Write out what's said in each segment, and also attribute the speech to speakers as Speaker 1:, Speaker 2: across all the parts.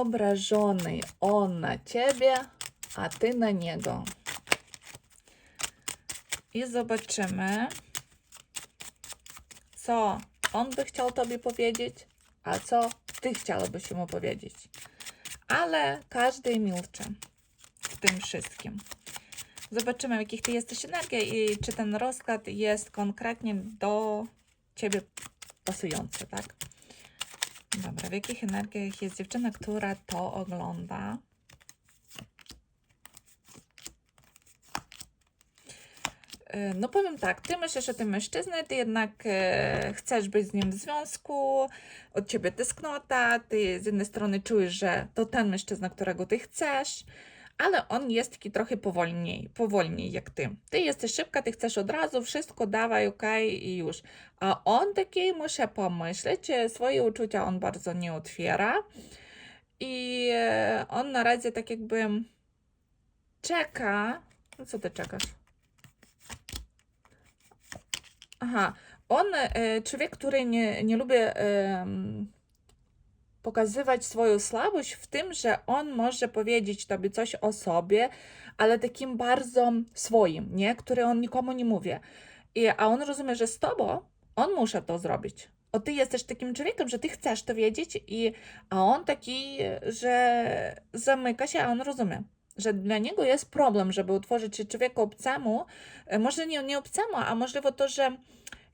Speaker 1: obrażony on na ciebie, a ty na niego. I zobaczymy, co on by chciał tobie powiedzieć, a co ty chciałabyś mu powiedzieć. Ale każdy milczy w tym wszystkim. Zobaczymy, jakich ty jesteś energiach i czy ten rozkład jest konkretnie do ciebie pasujący, tak? Dobra, w jakich energiach jest dziewczyna, która to ogląda? E, No powiem tak, ty myślisz o tym mężczyznie, ty jednak e, chcesz być z nim w związku, od ciebie tęsknota, ty z jednej strony czujesz, że to ten mężczyzna, którego ty chcesz, ale on jest taki trochę powolniej, powolniej jak ty. Ty jesteś szybka, ty chcesz od razu, wszystko dawaj, okej i już. A on taki muszę pomyśleć, e, swoje uczucia on bardzo nie otwiera i e, on na razie tak jakby czeka. No co ty czekasz? Aha, on, e, człowiek, który nie, nie lubi pokazywać swoją słabość w tym, że on może powiedzieć tobie coś o sobie, ale takim bardzo swoim, nie? Który on nikomu nie mówi. I, a on rozumie, że z tobą on musi to zrobić. O ty jesteś takim człowiekiem, że ty chcesz to wiedzieć, i, a on taki, że zamyka się, a on rozumie. Że dla niego jest problem, żeby utworzyć się człowieku obcemu, e, może nie, nie obcemu, a możliwe to, że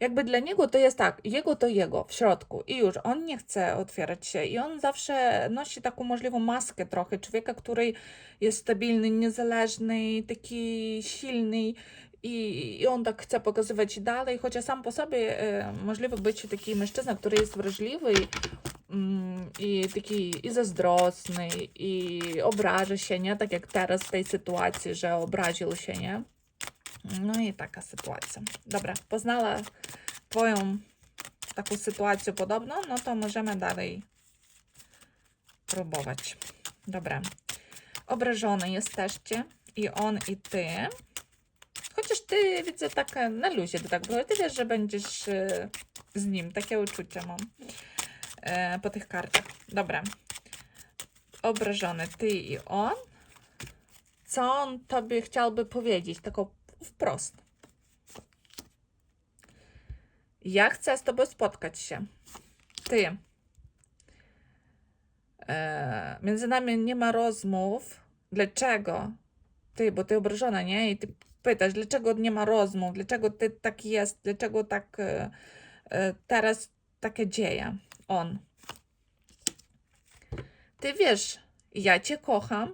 Speaker 1: jakby dla niego to jest tak, jego to jego w środku i już on nie chce otwierać się i on zawsze nosi taką możliwą maskę trochę człowieka, który jest stabilny, niezależny, taki silny i, i on tak chce pokazywać dalej, chociaż sam po sobie e, możliwe być taki mężczyzna, który jest wrażliwy i, mm, i taki i zazdrosny i obraża się, nie? Tak jak teraz w tej sytuacji, że obraził się, nie? No i taka sytuacja. Dobra, poznała Twoją taką sytuację podobną, no to możemy dalej próbować. Dobra. Obrażone jesteście i on, i ty. Chociaż ty widzę tak na luzie, to tak było. Ty wiesz, że będziesz e, z nim. Takie uczucia mam e, po tych kartach. Dobra. Obrażony ty i on. Co on tobie chciałby powiedzieć? Taką wprost. Ja chcę z tobą spotkać się. Ty. E, między nami nie ma rozmów. Dlaczego? Ty, bo ty obrażona, nie? I ty pytasz, dlaczego nie ma rozmów? Dlaczego ty tak jest? Dlaczego tak e, e, teraz takie dzieje? On. Ty wiesz, ja cię kocham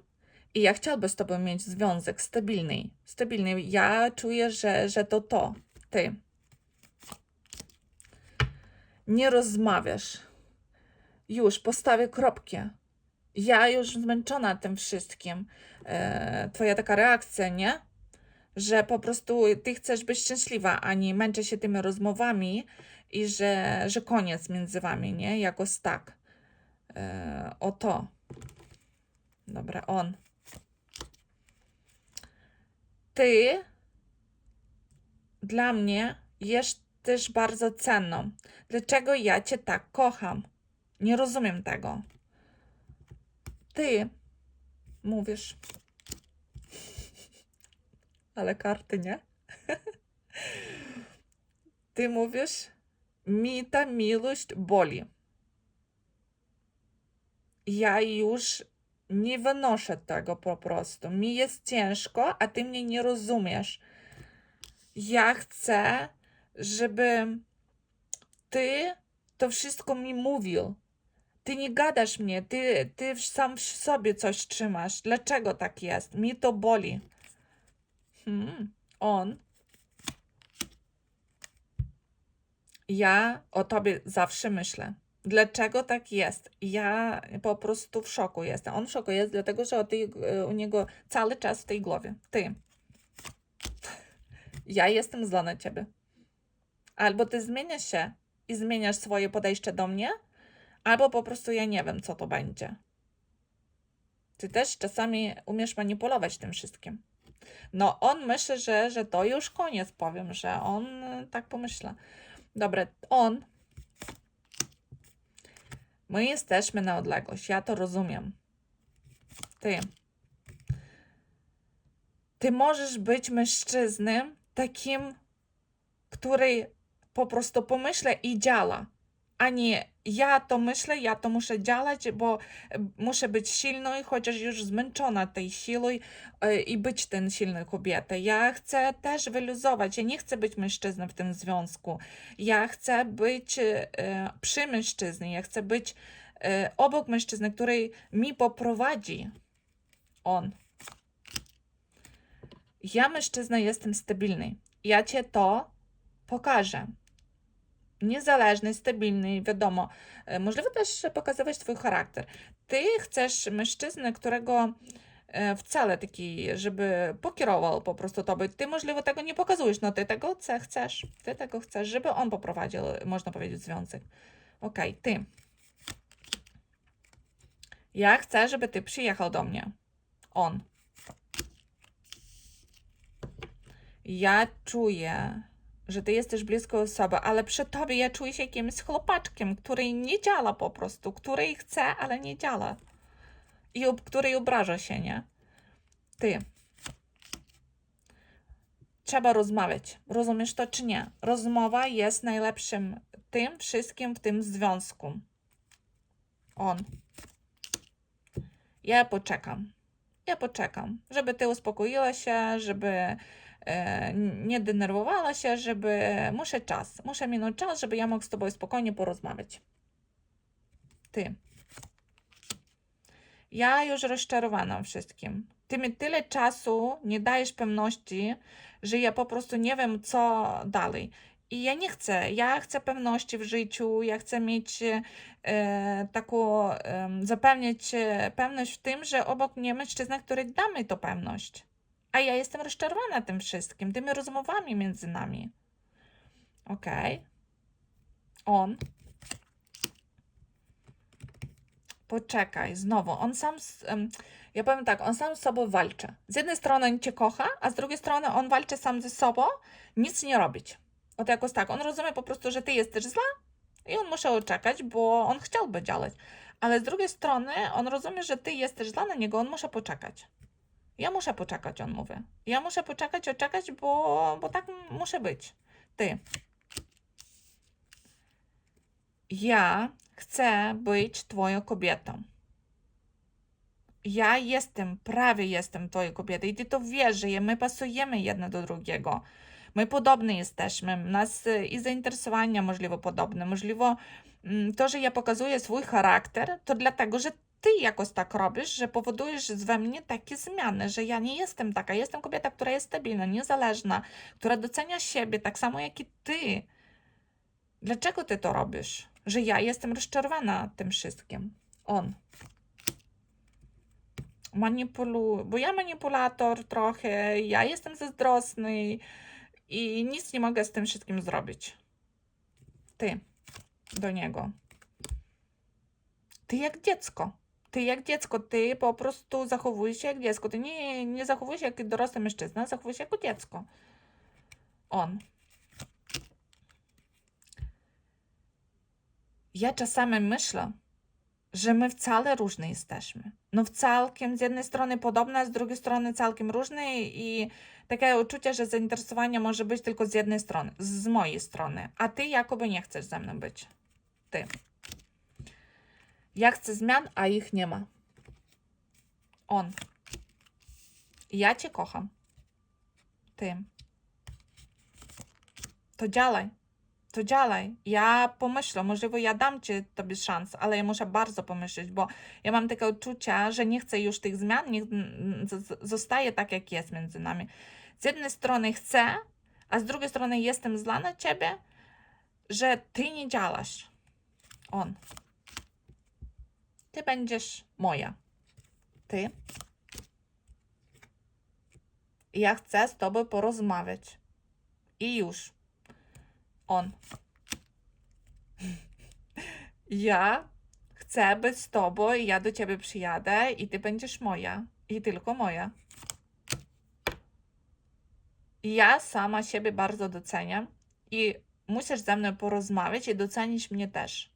Speaker 1: i ja chciałbym z tobą mieć związek stabilny. Stabilny. Ja czuję, że, że to to. Ty. Nie rozmawiasz. Już postawię kropki. Ja już zmęczona tym wszystkim. E, twoja taka reakcja, nie? Że po prostu ty chcesz być szczęśliwa, a nie męczę się tymi rozmowami i że, że koniec między wami, nie? Jakoś tak. E, o to. Dobra, on. Ty dla mnie jesteś bardzo cenną. Dlaczego ja cię tak kocham? Nie rozumiem tego. Ty mówisz. Ale karty nie. Ty mówisz, mi ta miłość boli. Ja już nie wynoszę tego po prostu. Mi jest ciężko, a ty mnie nie rozumiesz. Ja chcę, żeby ty to wszystko mi mówił. Ty nie gadasz mnie, ty, ty sam w sobie coś trzymasz. Dlaczego tak jest? Mi to boli. Hmm. On. Ja o tobie zawsze myślę. Dlaczego tak jest? Ja po prostu w szoku jestem. On w szoku jest, dlatego że ty, u niego cały czas w tej głowie. Ty. Ja jestem zła na ciebie. Albo ty zmieniasz się i zmieniasz swoje podejście do mnie, albo po prostu ja nie wiem, co to będzie. Ty też czasami umiesz manipulować tym wszystkim. No, on myśli, że, że to już koniec, powiem, że on tak pomyśla. Dobra, on My jesteśmy na odległość, ja to rozumiem. Ty. Ty możesz być mężczyzną takim, który po prostu pomyśle i działa, a nie ja to myślę, ja to muszę działać, bo e, muszę być silną, chociaż już zmęczona tej siłą e, i być ten silną kobietą. Ja chcę też wyluzować, ja nie chcę być mężczyzną w tym związku. Ja chcę być e, przy mężczyznie, ja chcę być obok mężczyzny, który mi poprowadzi. On. Ja mężczyzna jestem stabilny. Ja cię to pokażę. Niezależny, stabilny, wiadomo. E, Możliwe też pokazywać swój charakter. Ty chcesz mężczyznę, którego e, wcale taki, żeby pokierował po prostu tobie. Ty możliwe tego nie pokazujesz, no ty tego chce- chcesz. Ty tego chcesz, żeby on poprowadził, można powiedzieć, związek. Okej, ty. Ja chcę, żeby ty przyjechał do mnie. On. Ja czuję, że ty jesteś blisko osoby, ale przy tobie ja czuję się jakimś chłopaczkiem, który nie działa po prostu, który chce, ale nie działa. I który obraża się, nie? Ty. Trzeba rozmawiać. Rozumiesz to czy nie? Rozmowa jest najlepszym tym wszystkim w tym związku. On. Ja poczekam. Ja poczekam, żeby ty uspokoiła się, żeby nie denerwowała się, żeby. Muszę czas. Muszę minąć czas, żeby ja mógł z tobą spokojnie porozmawiać. Ty. Ja już rozczarowana wszystkim. Ty mi tyle czasu nie dajesz pewności, że ja po prostu nie wiem, co dalej. I ja nie chcę. Ja chcę pewności w życiu, ja chcę mieć e, taką, em, zapewnić e, pewność w tym, że obok mnie mężczyzna, który da mi tą pewność. A ja jestem rozczarowana tym wszystkim, tymi rozmowami między nami. Okej. On. Poczekaj, znowu. On sam, ja powiem tak, on sam z sobą walczy. Z jednej strony on cię kocha, a z drugiej strony on walczy sam ze sobą, nic nie robić. Oto jakoś tak. On rozumie po prostu, że ty jesteś zła i on musi czekać, bo on chciałby działać. Ale z drugiej strony on rozumie, że ty jesteś na niego, on musi poczekać. Ja muszę poczekać, on mówi. Ja muszę poczekać, oczekać, bo, bo tak muszę być. Ty. Ja chcę być twoją kobietą. Ja jestem, prawie jestem twoją kobietą i ty to wiesz, że my pasujemy jedno do drugiego. My podobne jesteśmy, nas y, i zainteresowania możliwe podobne, możliwe mm, to, że ja pokazuję swój charakter, to dlatego, że ty jakoś tak robisz, że powodujesz we mnie takie zmiany, że ja nie jestem taka, jestem kobieta, która jest stabilna, niezależna, która docenia siebie tak samo jak i ty. Dlaczego ty to robisz? Że ja jestem rozczarowana tym wszystkim. On. Manipuluję, bo ja manipulator trochę, ja jestem zazdrosny i nic nie mogę z tym wszystkim zrobić. Ty do niego. Ty jak dziecko. Ty jak dziecko, ty po prostu zachowujesz się jak dziecko. Ty nie, nie zachowujesz się jak dorosły mężczyzna, zachowujesz się jako dziecko. On. Ja czasami myślę, że my wcale różne jesteśmy. No w całkiem z jednej strony podobne, a z drugiej strony całkiem różne i takie uczucie, że zainteresowanie może być tylko z jednej strony, z mojej strony, a ty jakoby nie chcesz ze mną być. Ty. Ja chcę zmian, a ich nie ma. On. Ja cię kocham. Ty. To działaj. To działaj. Ja pomyślę, możliwe ja dam ci tobie szansę, ale ja muszę bardzo pomyśleć, bo ja mam takie uczucia, że nie chcę już tych zmian, niech zostaje tak, jak jest między nami. Z jednej strony chcę, a z drugiej strony jestem zła na ciebie, że ty nie działasz. On. Ty będziesz moja. Ty. Ja chcę z tobą porozmawiać. I już. On. Ja chcę być z tobą i ja do ciebie przyjadę i ty będziesz moja. I tylko moja. Ja sama siebie bardzo doceniam i musisz ze mną porozmawiać i docenić mnie też.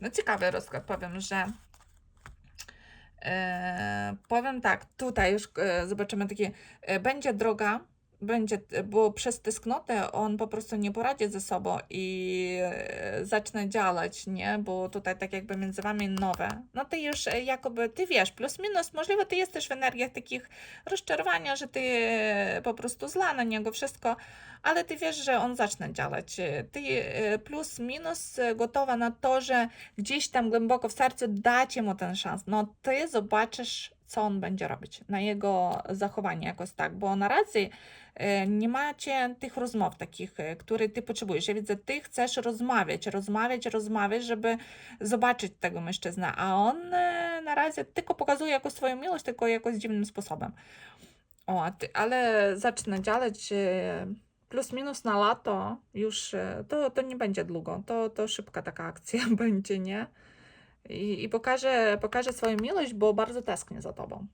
Speaker 1: No ciekawy rozkład, powiem, że e, powiem tak, tutaj już e, zobaczymy takie, e, będzie droga, będzie, bo przez tęsknotę on po prostu nie poradzi ze sobą i e, zacznie działać, nie? Bo tutaj tak jakby między wami nowe. No ty już e, jakoby, ty wiesz, plus minus, możliwe ty jesteś w energiach takich rozczarowania, że ty e, po prostu zla na niego, wszystko, ale ty wiesz, że on zacznie działać. Ty plus minus gotowa na to, że gdzieś tam głęboko w sercu dać mu ten szans. No ty zobaczysz, co on będzie robić, na jego zachowanie jakoś tak, bo na razie e, nie macie tych rozmów takich, e, które ty potrzebujesz. Ja widzę, ty chcesz rozmawiać, rozmawiać, rozmawiać, żeby zobaczyć tego mężczyznę, a on e, na razie tylko pokazuje jako swoją miłość, tylko jakoś dziwnym sposobem. O, ale zacznę działać plus minus na lato, już to, to nie będzie długo, to, to szybka taka akcja będzie, nie? I, i pokaże, pokaże swoją miłość, bo bardzo tęsknię za tobą.